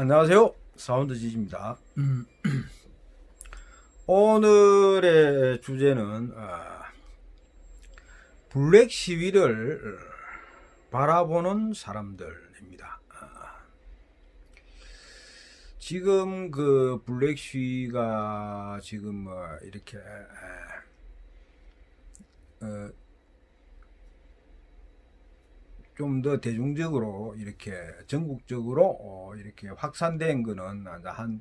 안녕하세요. 사운드 지지입니다. 음, 오늘의 주제는 아, 블랙 시위를 바라보는 사람들입니다. 아, 지금 그 블랙 시위가 지금 뭐 이렇게 어, 좀 더 대중적으로 이렇게 전국적으로 어, 이렇게 확산된 거는 한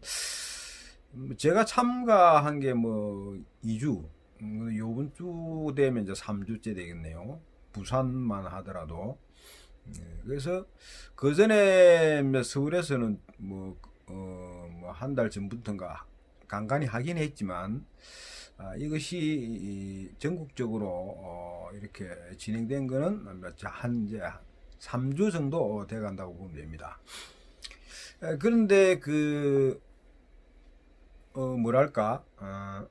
제가 참가한 게 뭐 2주 음, 요번 주 되면 이제 3주째 되겠네요. 부산만 하더라도 네, 그래서 그 전에 서울에서는 뭐 어, 달 전부터인가 간간히 하긴 했지만 아, 이것이 전국적으로 어, 이렇게 진행된 거는 한 이제 3주 정도 돼 간다고 보면 됩니다. 에, 그런데 그 어, 뭐랄까 어,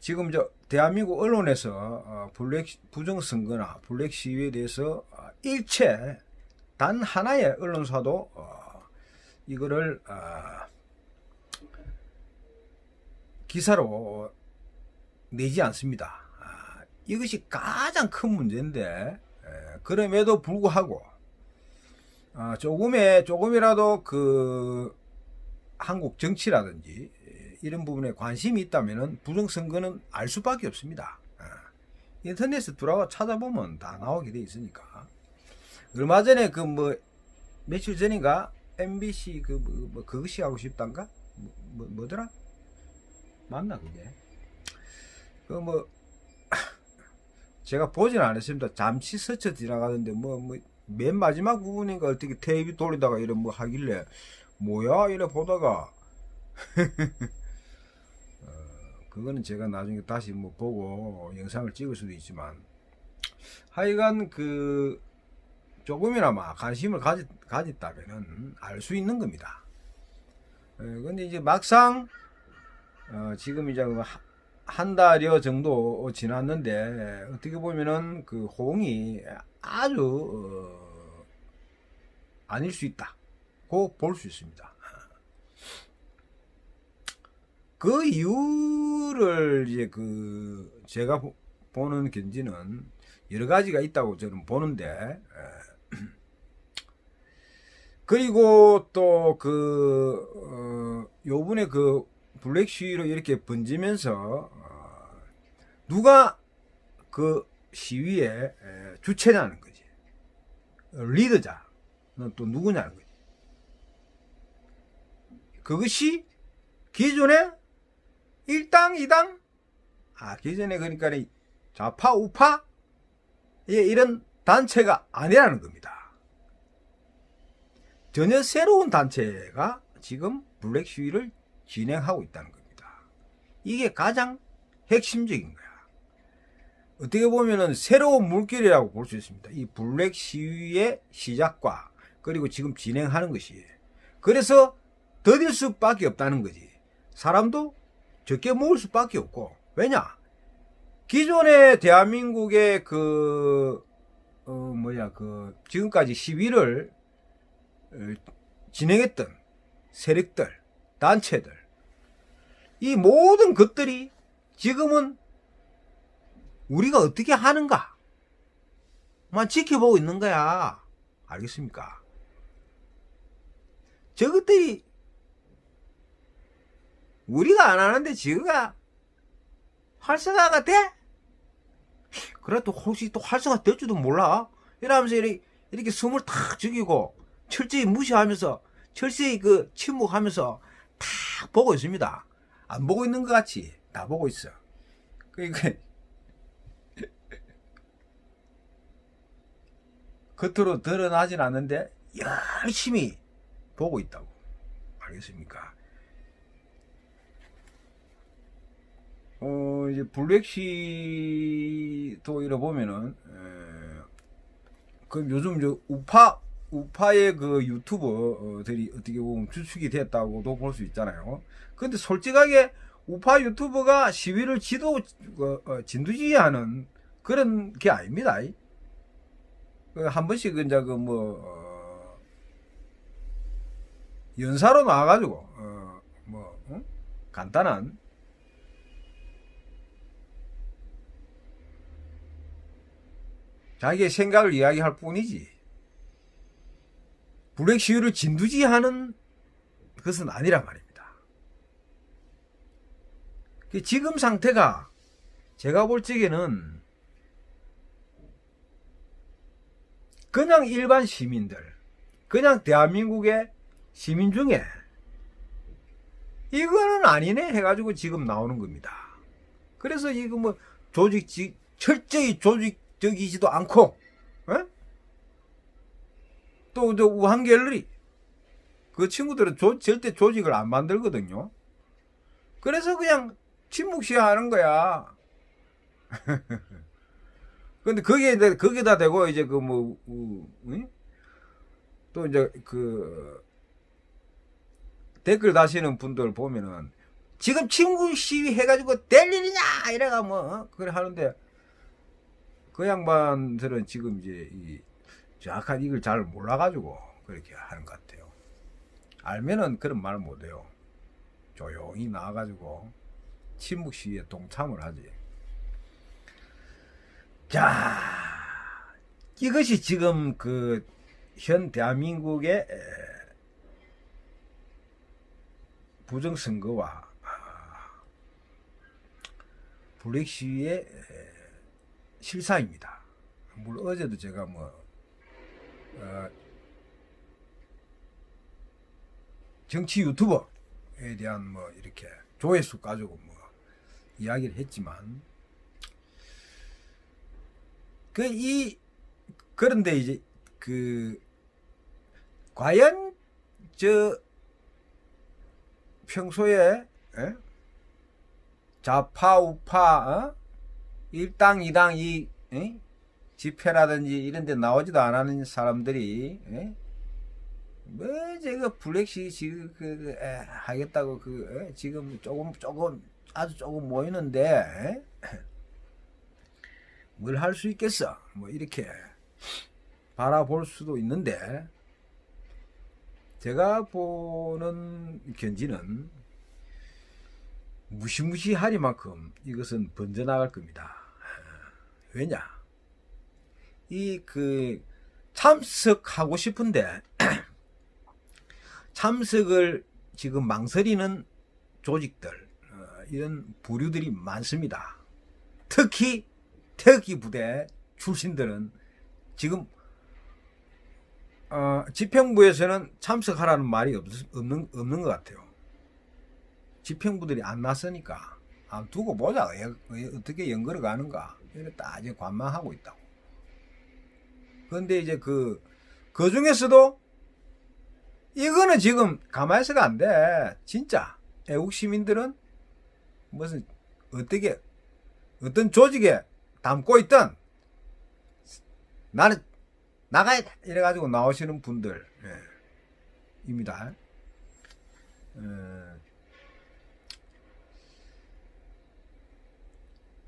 지금 저 대한민국 언론에서 어, 블랙 부정 선거나 블랙 시위에 대해서 어, 일체 단 하나의 언론사도 어, 이거를 어, 기사로 내지 않습니다. 아, 이것이 가장 큰 문제인데 에, 그럼에도 불구하고 어, 조금의 조금이라도 그 한국 정치라든지 이런 부분에 관심이 있다면은 부정선거는 알 수밖에 없습니다. 어, 인터넷에 들어와 찾아보면 다 나오게 돼 있으니까. 얼마 전에 그 뭐 며칠 전인가 MBC 그 뭐, 뭐 그것이 하고 싶단가 뭐, 뭐 뭐더라 맞나 그게 그 뭐 제가 보진 않았습니다. 잠시 스쳐 지나가던데 뭐 뭐 맨 마지막 부분인가 어떻게 테이프 돌리다가 이런 뭐 하길래 뭐야 이래 보다가 어, 그거는 제가 나중에 다시 뭐 보고 영상을 찍을 수도 있지만 하여간 그 조금이나마 관심을 가지, 가졌다면은 알 수 있는 겁니다. 에, 근데 이제 막상 어, 지금 이제 그 하- 한 달여 정도 지났는데 어떻게 보면은 그 호응이 아주 어, 아닐 수 있다고 볼 수 있습니다. 그 이유를 이제 그 제가 보- 보는 견지는 여러 가지가 있다고 저는 보는데 에, 그리고 또그 어, 요번에 그 블랙 시위로 이렇게 번지면서 어, 누가 그 시위의 에, 주체냐는 거지 어, 리더자는 또 누구냐는 거지 그것이 기존에 일당 이당 아 기존에 그러니까 이 좌파 우파 예, 이런 단체가 아니라는 겁니다. 전혀 새로운 단체가 지금 블랙 시위를 진행하고 있다는 겁니다. 이게 가장 핵심적인 거야. 어떻게 보면은 새로운 물결이라고 볼 수 있습니다. 이 블랙 시위의 시작과 그리고 지금 진행하는 것이 그래서 더딜 수밖에 없다는 거지. 사람도 적게 모을 수밖에 없고 왜냐? 기존의 대한민국의 그, 어, 뭐야, 그, 지금까지 시위를 어, 진행했던 세력들, 단체들, 이 모든 것들이 지금은 우리가 어떻게 하는가? 만 지켜보고 있는 거야. 알겠습니까? 저것들이 우리가 안 하는데 지가 활성화가 돼? 그래도 혹시 또 활성화 될지도 몰라. 이러면서 이렇게, 이렇게 숨을 탁 죽이고 철저히 무시하면서 철저히 그 침묵하면서 탁 보고 있습니다. 안 보고 있는 것 같이 다 보고 있어. 그러니까 겉으로 드러나진 않는데 열심히 보고 있다고. 알겠습니까? 어, 이제 블랙시도 이래 보면은, 에, 그 요즘 저 우파, 우파의 그 유튜버들이 어떻게 보면 주축이 됐다고도 볼 수 있잖아요. 근데 솔직하게 우파 유튜버가 시위를 지도, 어, 어, 진두지휘하는 그런 게 아닙니다. 그한 번씩 이제 그 뭐, 어, 연사로 나와가지고 어, 뭐 응? 간단한 자기의 생각을 이야기할 뿐이지 블랙 시위를 진두지하는 것은 아니란 말입니다. 그 지금 상태가 제가 볼 적에는 그냥 일반 시민들, 그냥 대한민국의 시민 중에 이거는 아니네 해가지고 지금 나오는 겁니다. 그래서 이거 뭐 조직, 철저히 조직적이지도 않고, 어? 또 저 우한 갤러리 그 친구들은 조- 절대 조직을 안 만들거든요. 그래서 그냥 침묵시하는 거야. 근데 이제 거기다 대고 이제 그뭐또 이제 그 댓글 다시는 분들 보면은 지금 친구 시위 해가지고 될 일이냐 이래가 뭐 어? 그래 하는데 그 양반들은 지금 이제 이 정확한 이걸 잘 몰라가지고 그렇게 하는 것 같아요. 알면은 그런 말 못해요. 조용히 나와가지고 침묵 시위에 동참을 하지. 자, 이것이 지금 그 현 대한민국의 에, 부정선거와 아, 블랙 시위의 에, 실사입니다. 물론 어제도 제가 뭐 어, 정치 유튜버에 대한 뭐 이렇게 조회수 가지고 뭐 이야기를 했지만 그 이 그런데 이제 그 과연 저 평소에 에? 좌파 우파 어? 일당 이당 이 에? 집회라든지 이런 데 나오지도 않는 사람들이 에? 뭐 제가 블랙시 지금 그, 그, 에, 하겠다고 그 에? 지금 조금 조금 아주 조금 모이는데 뭘 할 수 있겠어 뭐 이렇게 바라볼 수도 있는데 제가 보는 견지는 무시무시하리만큼 이것은 번져나갈 겁니다. 왜냐? 이 그 참석하고 싶은데 참석을 지금 망설이는 조직들 어, 이런 부류들이 많습니다. 특히 태극기 부대 출신들은 지금 어, 집행부에서는 참석하라는 말이 없, 없는 없는 것 같아요. 집행부들이 안 났으니까 아, 두고 보자 어떻게 연거를 가는가 딱 이제 관망하고 있다고. 그런데 이제 그, 그 중에서도 이거는 지금 가만히서가 안 돼. 진짜 애국 시민들은 무슨 어떻게 어떤 조직에 담고 있던 나는 나가야 돼! 이래가지고 나오시는 분들 예, 입니다. 어,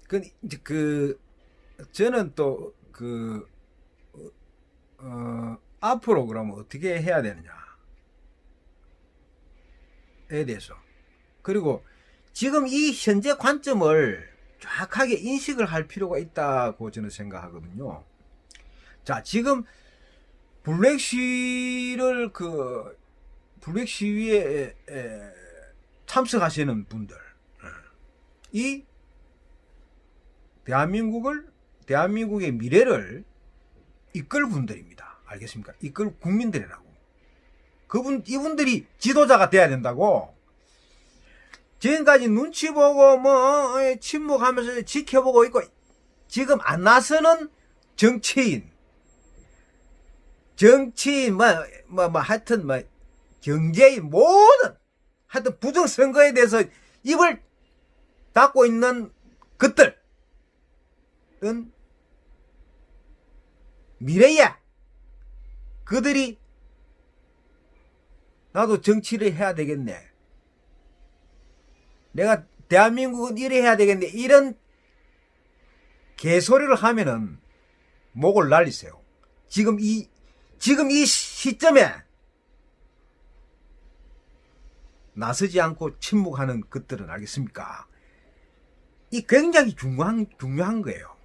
그그 저는 또 그 어, 앞으로 그러면 어떻게 해야 되느냐에 대해서 그리고 지금 이 현재 관점을 정확하게 인식을 할 필요가 있다고 저는 생각하거든요. 자, 지금 블랙 시위를 그 블랙 시위에 에, 참석하시는 분들 이 대한민국을 대한민국의 미래를 이끌 분들입니다. 알겠습니까? 이끌 국민들이라고. 그분 이분들이 지도자가 돼야 된다고. 지금까지 눈치 보고 뭐 어, 침묵하면서 지켜보고 있고 지금 안 나서는 정치인 정치인 뭐뭐 뭐, 뭐 하여튼 뭐 경제인 모든 하여튼 부정 선거에 대해서 입을 닫고 있는 것들은 미래야 그들이 나도 정치를 해야 되겠네 내가 대한민국은 이래 해야 되겠네 이런 개소리를 하면은 목을 날리세요. 지금 이 지금 이 시점에 나서지 않고 침묵하는 것들은 알겠습니까? 이 굉장히 중요한, 중요한 거예요.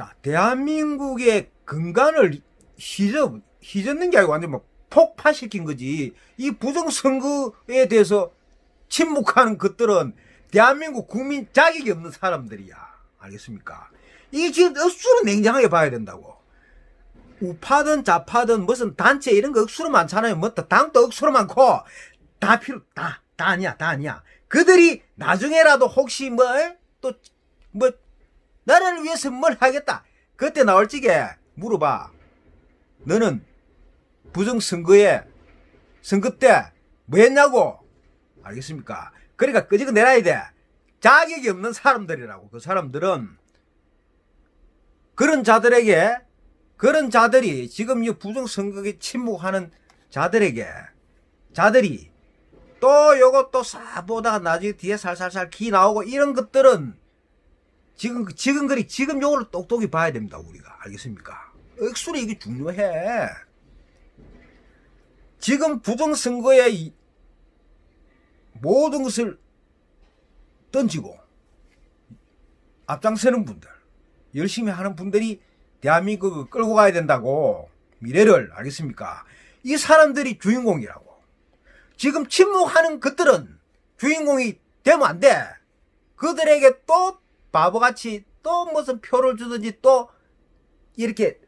자, 대한민국의 근간을 휘저, 휘젓는 게 아니고 완전 뭐 폭파시킨 거지. 이 부정선거에 대해서 침묵하는 것들은 대한민국 국민 자격이 없는 사람들이야. 알겠습니까? 이게 지금 억수로 냉정하게 봐야 된다고. 우파든 좌파든 무슨 단체 이런 거 억수로 많잖아요. 뭐또 당도 억수로 많고 다 필요 다다 아니야 다 아니야. 그들이 나중에라도 혹시 뭐 또뭐 나라를 위해서 뭘 하겠다. 그때 나올 적에 물어봐. 너는 부정선거에 선거 때 뭐 했냐고 알겠습니까? 그러니까 끄지고 내놔야 돼. 자격이 없는 사람들이라고 그 사람들은 그런 자들에게 그런 자들이 지금 이 부정선거에 침묵하는 자들에게 자들이 또 요것도 싹 보다가 나중에 뒤에 살살살 기 나오고 이런 것들은 지금 지금 그리 지금 요걸 똑똑히 봐야 됩니다 우리가 알겠습니까? 억수로 이게 중요해. 지금 부정선거에 이 모든 것을 던지고 앞장서는 분들 열심히 하는 분들이 대한민국을 끌고 가야 된다고 미래를 알겠습니까? 이 사람들이 주인공이라고. 지금 침묵하는 것들은 주인공이 되면 안 돼. 그들에게 또 바보같이 또 무슨 표를 주든지 또 이렇게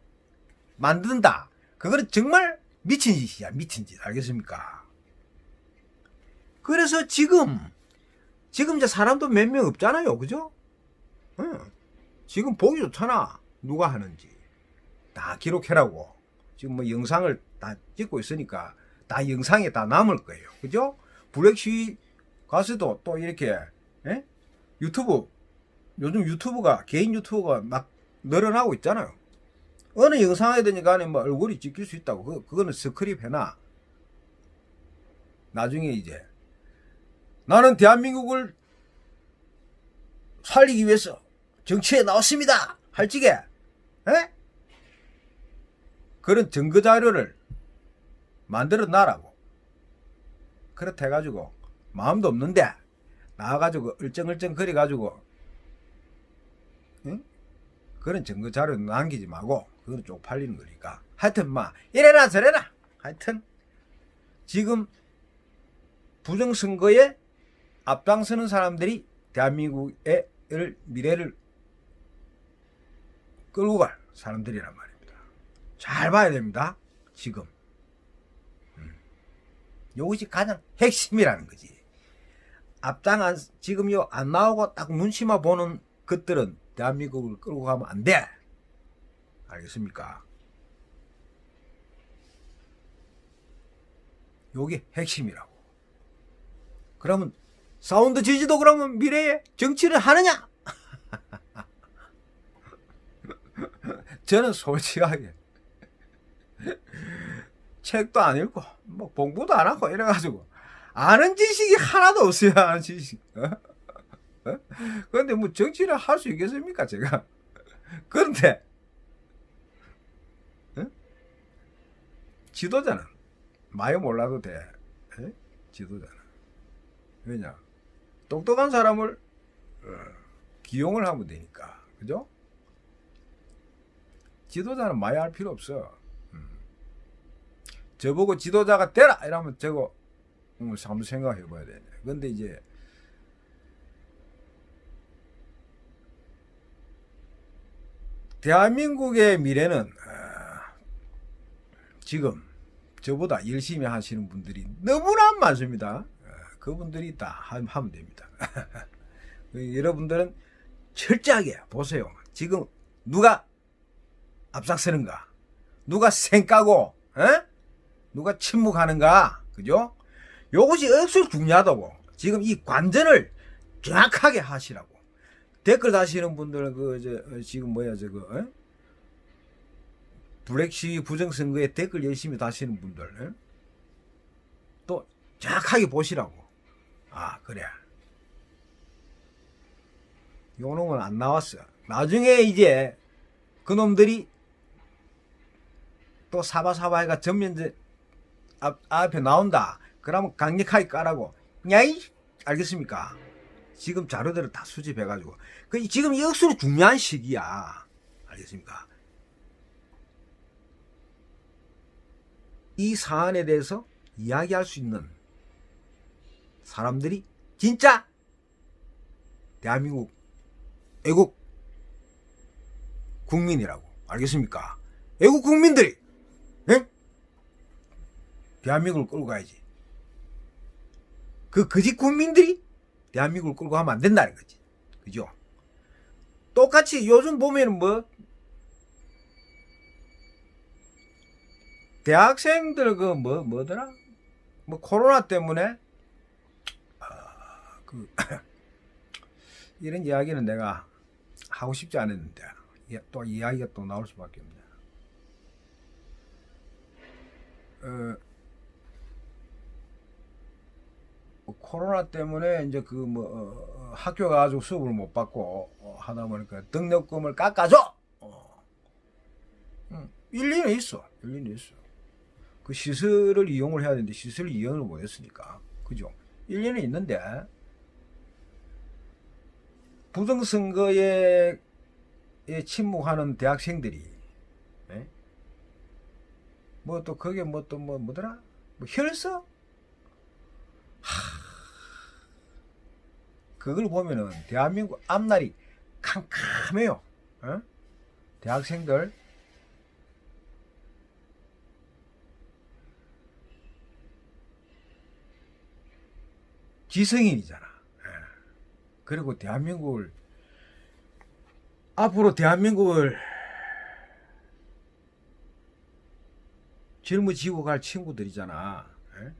만든다. 그거는 정말 미친 짓이야. 미친 짓. 알겠습니까? 그래서 지금 지금 이제 사람도 몇 명 없잖아요. 그죠? 응. 지금 보기 좋잖아. 누가 하는지. 다 기록해라고. 지금 뭐 영상을 다 찍고 있으니까 다 영상에 다 남을 거예요. 그죠? 블랙시 가서도 또 이렇게, 예? 유튜브, 요즘 유튜브가, 개인 유튜브가 막 늘어나고 있잖아요. 어느 영상에든지 간에 뭐 얼굴이 찍힐 수 있다고. 그, 그거는 스크립 해놔. 나중에 이제, 나는 대한민국을 살리기 위해서 정치에 나왔습니다. 할지게, 에? 그런 증거 자료를 만들어 놔라고. 그렇다 해가지고, 마음도 없는데, 나와가지고, 얼쩡얼쩡 거려가지고, 응? 그런 증거 자료 남기지 말고, 그거는 쪽팔리는 거니까. 하여튼, 마, 이래라 저래라! 하여튼, 지금, 부정선거에 앞장서는 사람들이 대한민국의 미래를 끌고 갈 사람들이란 말입니다. 잘 봐야 됩니다. 지금. 음. 요것이 가장 핵심이라는 거지. 앞장 안, 지금 요 안 나오고 딱 눈치만 보는 것들은 대한민국을 끌고 가면 안 돼. 알겠습니까? 요게 핵심이라고. 그러면 사운드 지지도 그러면 미래에 정치를 하느냐? 저는 솔직하게 책도 안 읽고 뭐 공부도 안 하고 이래가지고 아는 지식이 하나도 없어요 아는 지식 어? 어? 그런데 뭐 정치를 할 수 있겠습니까 제가 그런데 어? 지도자는 많이 몰라도 돼 에? 지도자는 왜냐 똑똑한 사람을 어, 기용을 하면 되니까 그죠? 지도자는 많이 할 필요 없어. 음. 저보고 지도자가 되라 이러면 저거 음, 한번 생각해 봐야 되네. 근데 이제 대한민국의 미래는 어, 지금 저보다 열심히 하시는 분들이 너무나 많습니다. 어, 그분들이 다 하- 하면 됩니다. 여러분들은 철저하게 보세요. 지금 누가 앞장서는가? 누가 생까고? 에? 누가 침묵하는가? 그죠? 요것이 억수로 중요하다고. 지금 이 관전을 정확하게 하시라고. 댓글 다시는 분들 그 저, 어, 지금 뭐야 저거 에? 블랙시 부정선거에 댓글 열심히 다시는 분들 에? 또 정확하게 보시라고. 아 그래. 요 놈은 안 나왔어. 나중에 이제 그놈들이 또 사바사바해가 전면제 앞, 앞에 나온다. 그러면 강력하게 까라고. 야이! 알겠습니까? 지금 자료들을 다 수집해가지고. 그, 지금 역수로 중요한 시기야. 알겠습니까? 이 사안에 대해서 이야기할 수 있는 사람들이 진짜 대한민국 애국 국민이라고 알겠습니까? 애국 국민들이 예? 대한민국을 끌고 가야지. 그 거짓 국민들이 대한민국을 끌고 가면 안 된다는 거지. 그죠? 똑같이 요즘 보면은 뭐 대학생들 그 뭐 뭐더라? 뭐 코로나 때문에 아, 그 이런 이야기는 내가 하고 싶지 않았는데 예, 또 이야기가 또 나올 수밖에 없네. 어, 뭐 코로나 때문에 이제 그 뭐 학교 가가지고 수업을 못 받고 어, 하다 보니까 등록금을 깎아줘. 어. 응, 일리는 있어. 일리는 있어. 그 시설을 이용을 해야 되는데 시설을 이용을 못 했으니까 그죠? 일리는 있는데 부정선거에 에 침묵하는 대학생들이 뭐 또 그게 뭐 또 뭐 뭐더라 뭐 혈서 그걸 보면은 대한민국 앞날이 캄캄해요 어? 대학생들 지성인이잖아 예. 그리고 대한민국을 앞으로 대한민국을 짊어지고 갈 친구들이잖아. 예?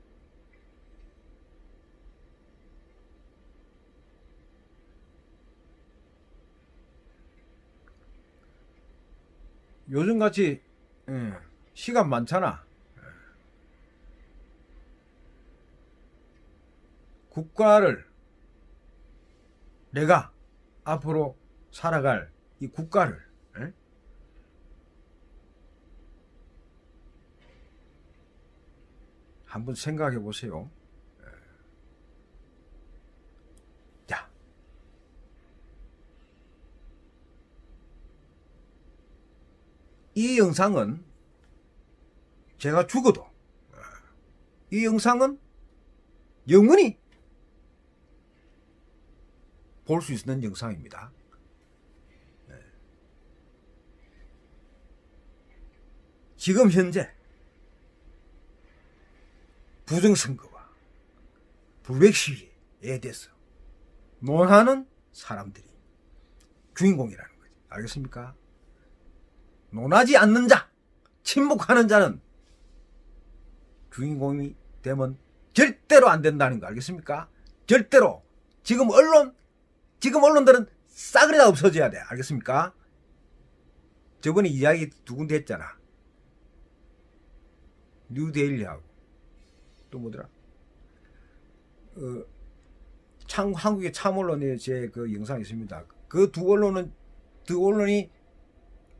요즘같이 예, 시간 많잖아. 예. 국가를 내가 앞으로 살아갈 이 국가를 예? 한번 생각해 보세요. 예. 자, 이 영상은 제가 죽어도 예, 이 영상은 영원히 볼 수 있는 영상입니다. 지금 현재 부정선거와 불백 시위에 대해서 논하는 사람들이 주인공이라는 거지. 알겠습니까? 논하지 않는 자, 침묵하는 자는 주인공이 되면 절대로 안 된다는 거 알겠습니까? 절대로 지금 언론 지금 언론들은 싸그리 다 없어져야 돼. 알겠습니까? 저번에 이야기 두 군데 했잖아. 뉴데일리하고 또 뭐더라? 어, 참 한국의 참언론에 제 그 영상이 있습니다. 그 두 언론은 두 언론이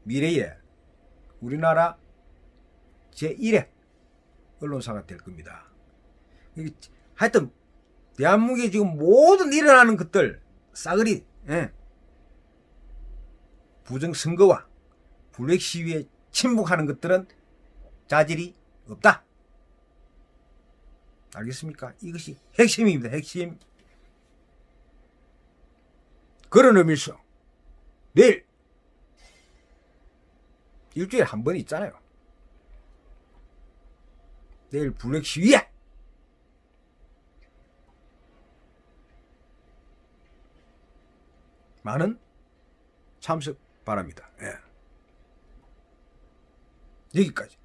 미래에 우리나라 제 1회 언론사가 될 겁니다. 하여튼 대한민국에 지금 모든 일어나는 것들 싸그리 예. 부정 선거와 블랙 시위에 침묵하는 것들은 자질이 없다. 알겠습니까? 이것이 핵심입니다. 핵심. 그런 의미에서 내일 일주일에 한 번 있잖아요. 내일 블랙 시위에 많은 참석 바랍니다. 예. 여기까지.